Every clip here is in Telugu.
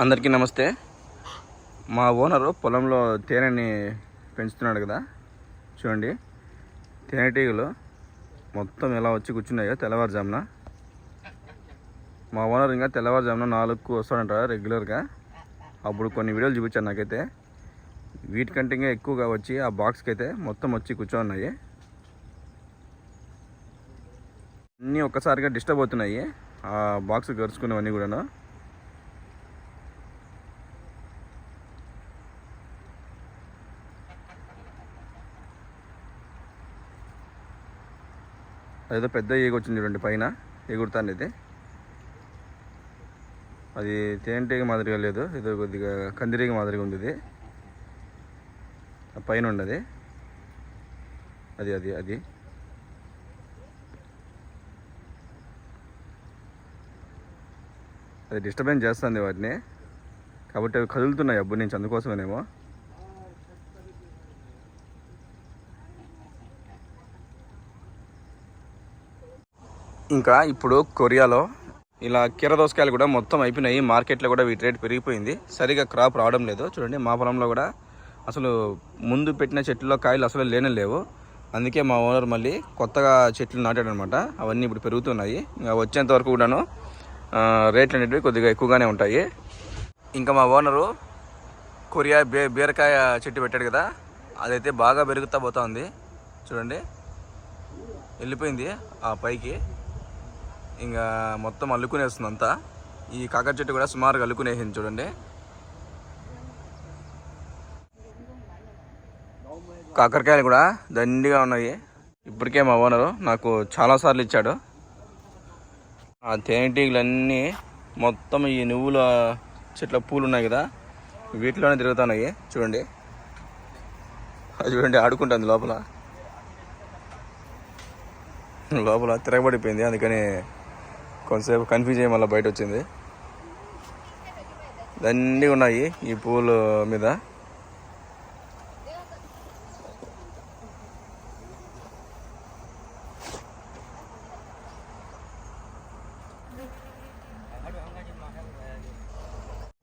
అందరికీ నమస్తే. మా ఓనరు పొలంలో తేనెని పెంచుతున్నాడు కదా. చూడండి. తేనెటీగలు మొత్తం ఎలా వచ్చి కూర్చున్నాయో తెల్లవారుజామున. మా ఓనర్ ఇంకా తెల్లవారుజామున నాలుగుకు వస్తాడంట రెగ్యులర్గా. అప్పుడు కొన్ని వీడియోలు చూపించాను నాకైతే. వీటికంటే ఇంకా ఎక్కువగా వచ్చి ఆ బాక్స్కి అయితే మొత్తం వచ్చి కూర్చోన్నాయి అన్నీ ఒక్కసారిగా డిస్టర్బ్ అవుతున్నాయి. ఆ బాక్స్ గరుచుకున్నవన్నీ కూడాను. అదేదో పెద్ద ఈగ వచ్చింది చూడండి పైన ఎగురుతాంది ఇది అది తేనెటీగ మాదిరిగా లేదు ఏదో కొద్దిగా కందిరీగ మాదిరిగా ఉంది ఇది పైన ఉండదు. అది అది అది. అది డిస్టర్బెన్స్ చేస్తుంది వాటిని. కాబట్టి అవి కదులుతున్నాయి అబ్బు నుంచి అందుకోసమేనేమో. ఇంకా ఇప్పుడు కొరియాలో ఇలా కీర దోసకాయలు కూడా మొత్తం అయిపోయినాయి. మార్కెట్లో కూడా వీటి రేట్ పెరిగిపోయింది. సరిగా క్రాప్ రావడం లేదు. చూడండి మా పొలంలో కూడా అసలు ముందు పెట్టిన చెట్లలో కాయలు అసలు లేనే లేవు. అందుకే మా ఓనర్ మళ్ళీ కొత్తగా చెట్లు నాటాడనమాట. అవన్నీ ఇప్పుడు పెరుగుతున్నాయి. ఇంకా వచ్చేంత వరకు కూడాను రేట్లు అనేటివి కొద్దిగా ఎక్కువగానే ఉంటాయి. ఇంకా మా ఓనరు కొరియా బే బీరకాయ చెట్టు పెట్టాడు కదా అదైతే బాగా పెరుగుతా పోతా ఉంది. చూడండి వెళ్ళిపోయింది ఆ పైకి. ఇంకా మొత్తం అల్లుకునేస్తుంది అంతా ఈ కాకర చెట్టు కూడా సుమారుగా అల్లుకునేసింది చూడండి. కాకరకాయలు కూడా దండిగా ఉన్నాయి. ఇప్పటికే మా ఓనరు నాకు చాలాసార్లు ఇచ్చాడు. ఆ తేనెటీగలన్నీ మొత్తం ఈ నువ్వుల చెట్ల పూలు ఉన్నాయి కదా వీటిలోనే తిరుగుతున్నాయి. చూడండి. అది చూడండి ఆడుకుంటుంది లోపల. లోపల తిరగబడిపోయింది అందుకని కొంతసేపు కన్ఫ్యూజ్ అయ్యి మళ్ళీ బయట వచ్చింది దండి ఉన్నాయి ఈ పూలు మీద.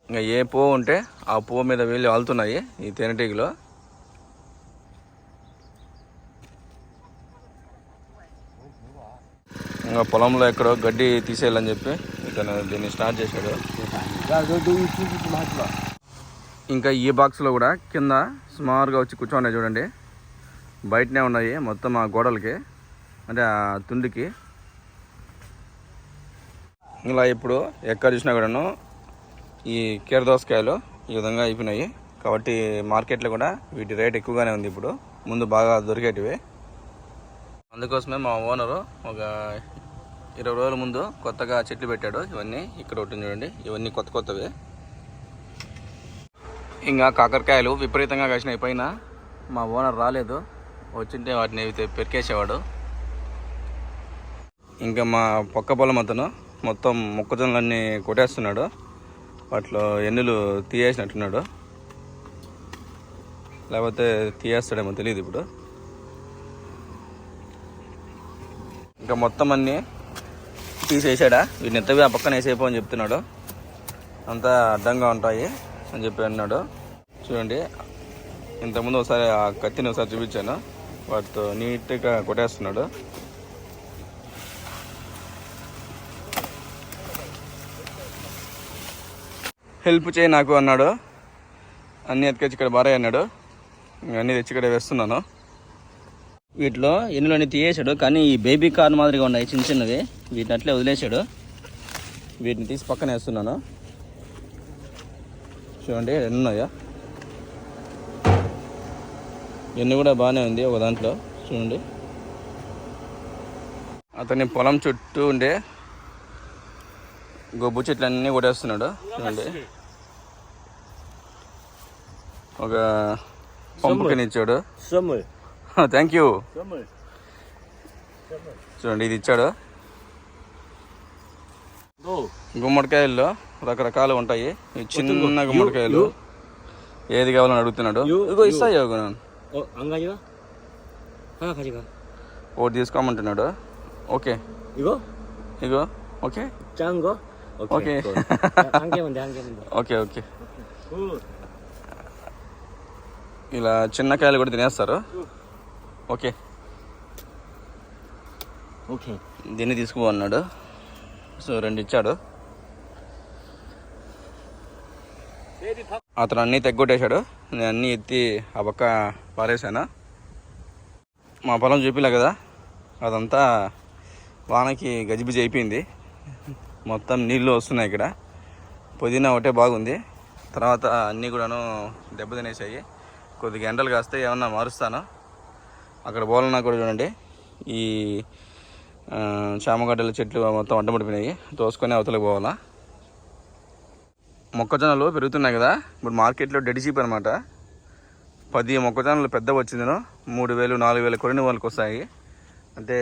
ఇంకా ఏ పువ్వు ఉంటే ఆ పువ్వు మీద వెళ్ళి వాళ్తున్నాయి ఈ తేనెటీగలు. ఇంకా పొలంలో ఎక్కడో గడ్డి తీసేయాలని చెప్పి ఇతను దీన్ని స్టార్ట్ చేశాడు. ఇంకా ఈ బాక్స్లో కూడా కింద సుమారుగా వచ్చి కూర్చోండి చూడండి. బయటనే ఉన్నాయి మొత్తం ఆ గోడలకి అంటే ఆ తుండికి. ఇలా ఇప్పుడు ఎక్కడ చూసినా కూడాను ఈ కీర దోసకాయలు ఈ విధంగా అయిపోయినాయి. కాబట్టి మార్కెట్లో కూడా వీటి రేట్ ఎక్కువగానే ఉంది ఇప్పుడు. ముందు బాగా దొరికేటివి. అందుకోసమే మా ఓనరు ఒక ఇరవై రోజుల ముందు కొత్తగా చెట్లు పెట్టాడు. ఇవన్నీ ఇక్కడ ఒకటి చూడండి. ఇవన్నీ కొత్త కొత్తవి. ఇంకా కాకరకాయలు విపరీతంగా కాసినాయి. పైన మా ఓనర్ రాలేదు. వచ్చింటే వాటిని అయితే పెరికేసేవాడు. ఇంకా మా పక్క పొలం అతను మొత్తం మొక్కజొన్నలన్నీ కొట్టేస్తున్నాడు. వాటిలో ఎన్నులు తీయేసినట్టున్నాడు. లేకపోతే తీయేస్తాడేమో తెలియదు ఇప్పుడు. ఇంకా మొత్తం అన్నీ తీసేసాడా? వీడిని ఎత్తవి ఆ పక్కన వేసేపో అని చెప్తున్నాడు. అంతా అడ్డంగా ఉంటాయి అని చెప్పి అన్నాడు. చూడండి ఇంతకుముందు ఒకసారి ఆ కత్తిని ఒకసారి చూపించాను. వాటితో నీట్గా కొట్టేస్తున్నాడు. హెల్ప్ చేయి నాకు అన్నాడు. అన్నీ ఎత్తుకొచ్చి ఇక్కడ బారే అన్నాడు. ఇంక అన్నీ తెచ్చి ఇక్కడ వేస్తున్నాను. వీటిలో ఎన్నులన్నీ తీయేశాడు కానీ ఈ బేబీ కార్న్ మాదిరిగా ఉన్నాయి చిన్న చిన్నవి. వీటిని అట్లే వదిలేశాడు. వీటిని తీసి పక్కన వేస్తున్నాను. చూడండి ఎన్ని ఉన్నాయా? ఎన్ని కూడా బాగానే ఉంది ఒక దాంట్లో చూడండి. అతని పొలం చుట్టూ ఉండే గొబ్బు చెట్లు అన్నీ కొట్టేస్తున్నాడు చూడండి. ఒక పంపుకనిచ్చాడు థ్యాంక్ యూ చూడండి ఇది ఇచ్చాడు. గుమ్మడికాయల్లో రకరకాలు ఉంటాయి. చిన్న గుమ్మడికాయలు. ఏది కావాలని అడుగుతున్నాడు. ఇగో ఇస్తాయో ఒకటి తీసుకోమంటున్నాడు. ఓకే. ఇగో. ఇగో ఓకే. ఓకే. ఓకే. ఓకే ఇలా చిన్న కాయలు కూడా తినేస్తారు. ఓకే. ఓకే. దీన్ని తీసుకో అన్నాడు. సో రెండు ఇచ్చాడు. అతను అన్నీ తెగ్గొట్టేశాడు. నేను అన్నీ ఎత్తి ఆ పక్క పారేశాను. మా పొలం చూపిలే కదా. అదంతా వానకి గజిబిజి అయిపోయింది. మొత్తం నీళ్ళు వస్తున్నాయి ఇక్కడ. పుదీనా ఒకటే బాగుంది. తర్వాత అన్నీ కూడాను దెబ్బతినేసాయి. కొద్దిగా ఎండలు కాస్తే ఏమన్నా మారుస్తాను. అక్కడ పోలన్నా కూడా చూడండి. ఈ చామగడ్డల చెట్లు మొత్తం అడ్డమడిపోయినాయి తోసుకొని అవతలకు పోవాలా? మొక్కజొన్నలు పెరుగుతున్నాయి కదా. ఇప్పుడు మార్కెట్లో డెడ్ చీప్ అనమాట పది మొక్కజొన్నలు పెద్ద వచ్చిందను మూడు వేలు నాలుగు వేలు కొన్ని వాళ్ళకి వస్తాయి. అంటే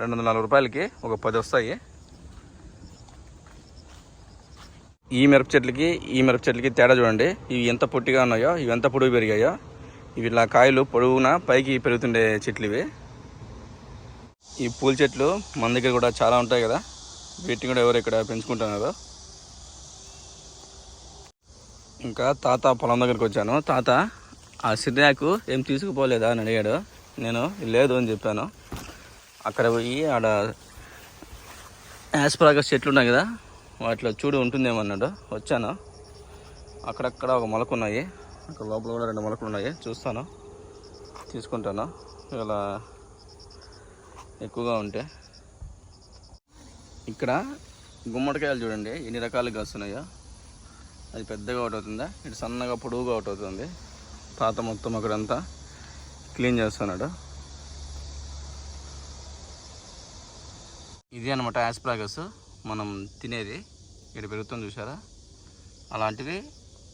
రెండు వందల నలభై రూపాయలకి ఒక పది వస్తాయి. ఈ మిరప చెట్లకి ఈ మిరప చెట్లకి తేడా చూడండి. ఇవి ఎంత పొట్టిగా ఉన్నాయో ఇవి ఎంత పొడుగు పెరిగాయో. ఇవి ఇలా కాయలు పొడవునా పైకి పెరుగుతుండే చెట్లు ఇవి ఈ పూల చెట్లు మన దగ్గర కూడా చాలా ఉంటాయి కదా. వీటిని కూడా ఎవరు ఇక్కడ పెంచుకుంటున్నారు. ఇంకా తాత పొలం దగ్గరికి వచ్చాను. తాత ఆ సిరియాకు ఏం తీసుకుపోలేదా అని అడిగాడు. నేను లేదు అని చెప్పాను. అక్కడ పోయి ఆడ యాస్పరాగస్ చెట్లు ఉన్నాయి కదా వాటిలో చూడు ఉంటుందేమో అన్నాడు. వచ్చాను. అక్కడక్కడ ఒక మొలకు ఉన్నాయి. అక్కడ లోపల కూడా రెండు మొలకలు ఉన్నాయి. చూస్తాను. తీసుకుంటాను. ఇలా ఎక్కువగా ఉంటే. ఇక్కడ గుమ్మడికాయలు చూడండి. ఎన్ని రకాలుగా వస్తున్నాయో అది పెద్దగా ఒకటి అవుతుందా. ఇటు సన్నగా పొడవుగా ఒకటి అవుతుంది. తాత మొత్తం అక్కడంతా క్లీన్ చేస్తున్నాడు. ఇది అనమాట యాస్ప్రాగస్ మనం తినేది. ఇక్కడ పెరుగుతుంది చూసారా అలాంటిది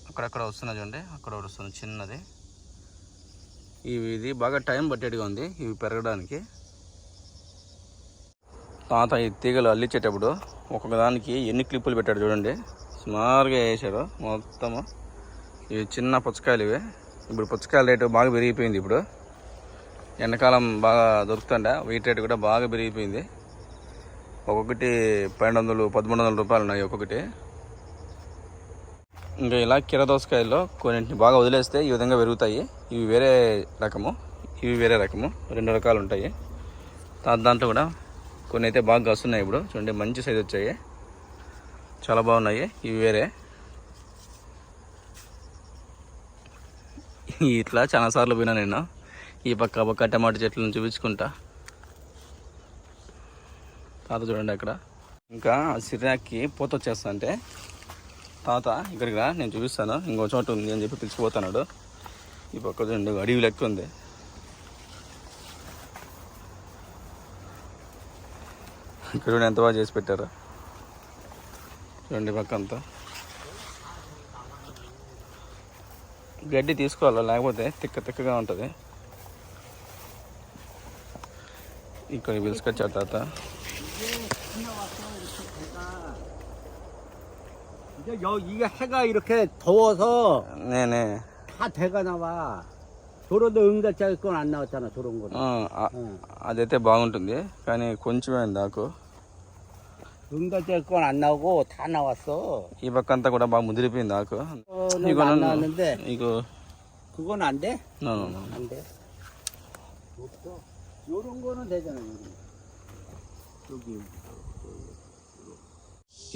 అక్కడక్కడ వస్తున్నది చూడండి. అక్కడ వస్తుంది చిన్నది. ఇవి ఇది బాగా టైం పట్టేట్టుగా ఉంది. ఇవి పెరగడానికి. తాత ఈ తీగలు అల్లించేటప్పుడు ఒక్కొక్కదానికి ఎన్ని క్లిప్పులు పెట్టాడు చూడండి. సుమారుగా వేసాడు మొత్తము. ఇవి చిన్న పుచ్చకాయలు ఇవి. ఇప్పుడు పుచ్చకాయల రేటు బాగా పెరిగిపోయింది ఇప్పుడు. ఎండాకాలం బాగా దొరుకుతుండ. వీటి రేటు కూడా బాగా పెరిగిపోయింది. ఒక్కొక్కటి పన్నెండు వందలు పదమూడు వందల రూపాయలు ఉన్నాయి ఒక్కొక్కటి. ఇంకా ఇలా కీరదోసకాయల్లో కొన్నింటిని బాగా వదిలేస్తే ఈ విధంగా పెరుగుతాయి. ఇవి వేరే రకము. ఇవి వేరే రకము. రెండు రకాలు ఉంటాయి. దాంట్లో కూడా కొన్ని అయితే బాగా వస్తున్నాయి ఇప్పుడు. చూడండి మంచి సైజ్ వచ్చాయి. చాలా బాగున్నాయి. ఇవి వేరే. ఇట్లా చాలా సార్లు పోయినా నేను. ఈ పక్క పక్క టమాటా చెట్లను చూపించుకుంటా. తాత చూడండి అక్కడ. ఇంకా సిరాకి పూత వచ్చేస్తా అంటే తాత ఇక్కడికి రా నేను చూపిస్తాను. ఇంకో చోట ఉంది అని చెప్పి పిలిచిపోతున్నాడు. ఈ పక్క రెండు అడవి లెక్క ఉంది. ఇక్కడ ఎంత బాగా చేసి పెట్టారు. రెండు పక్క అంతా. గడ్డి తీసుకోవాలా లేకపోతే తిక్క తిక్కగా ఉంటుంది. ఇక్కడ పిలుచుకొచ్చారు తాత. 여 이게 해가 이렇게 더워서 నేనే 다 대가 나와. 도로도 응가짜리 건 안 나왔잖아 저런 거는. ఆ, ఆ, 응. అదైతే బాగుంటుంది కానీ కొంచెమే నాకు 응가짜리 건 안 나오고 다 나왔어. ఈ పక్క అంతా కూడా బాగా ముదిరిపోయింది నాకు 그거는 이거는 안 나왔는데 이거 그건 안 돼? no, no, no. 안 돼. 없어. 요런 거는 되잖아. 요런 거. 여기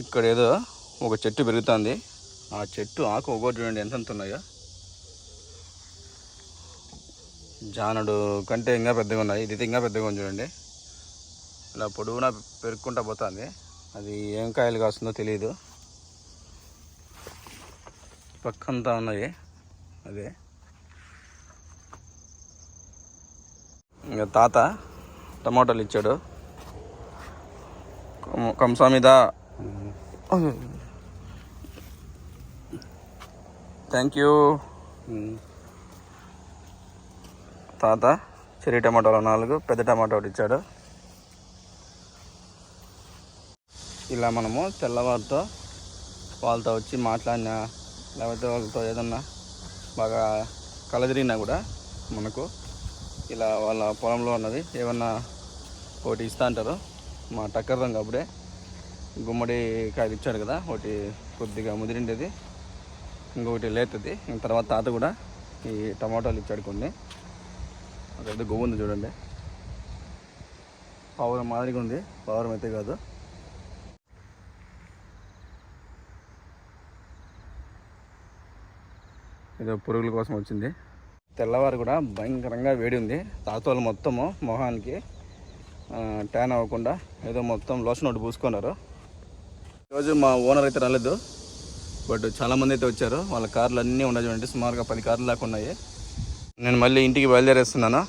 ఇక్కడ ఏదో ఒక చెట్టు పెరుగుతుంది. ఆ చెట్టు ఆకు ఒక్కో చూడండి ఎంత ఉన్నాయో. జానడు కంటే ఇంకా పెద్దగా ఉన్నాయి. ఇది ఇంకా పెద్దగా ఉంది చూడండి. ఇలా పొడవునా పెరుక్కుంటా పోతుంది. అది ఏం కాయలు కాస్తుందో తెలియదు పక్కంతా ఉన్నాయి. అదే. ఇంకా తాత టమాటాలు ఇచ్చాడు. కం- కంసా మీద థ్యాంక్ యూ 응. తాత చెర్రీ టమాటాలు నాలుగు పెద్ద టమాటా ఒకటి ఇచ్చాడు. ఇలా మనము తెల్లవారితో వాళ్ళతో వచ్చి మాట్లాడినా లేకపోతే వాళ్ళతో ఏదన్నా బాగా కలదిరిగినా కూడా మనకు ఇలా వాళ్ళ పొలంలో ఉన్నది ఏమన్నా ఒకటి ఇస్తా అంటారు. మా టక్కర్ రంగు అప్పుడే గుమ్మడి కాయలు ఇచ్చాడు కదా ఒకటి కొద్దిగా ముదిరిండేది. ఇంకొకటి లేతుంది. ఇంక తర్వాత తాత కూడా ఈ టమాటాలు ఇచ్చాడు కొన్ని. అదైతే గొవ్వు ఉంది చూడండి. పావురం మాదిరిగా ఉంది. పావురం అయితే కాదు. ఏదో పురుగుల కోసం వచ్చింది. తెల్లవారు కూడా భయంకరంగా వేడి ఉంది. తాతోళ్ళు మొత్తము మొహానికి ట్యాన్ అవ్వకుండా ఏదో మొత్తం లోషన్ ఒకటి పూసుకున్నారు. ఈరోజు మా ఓనర్ అయితే రాలేదు. బట్ చాలామంది అయితే వచ్చారు. వాళ్ళ కార్లు అన్నీ ఉన్నాయి చూడండి. సుమారుగా పది కార్లు దాకా ఉన్నాయి. నేను మళ్ళీ ఇంటికి బయలుదేరేస్తున్నాను?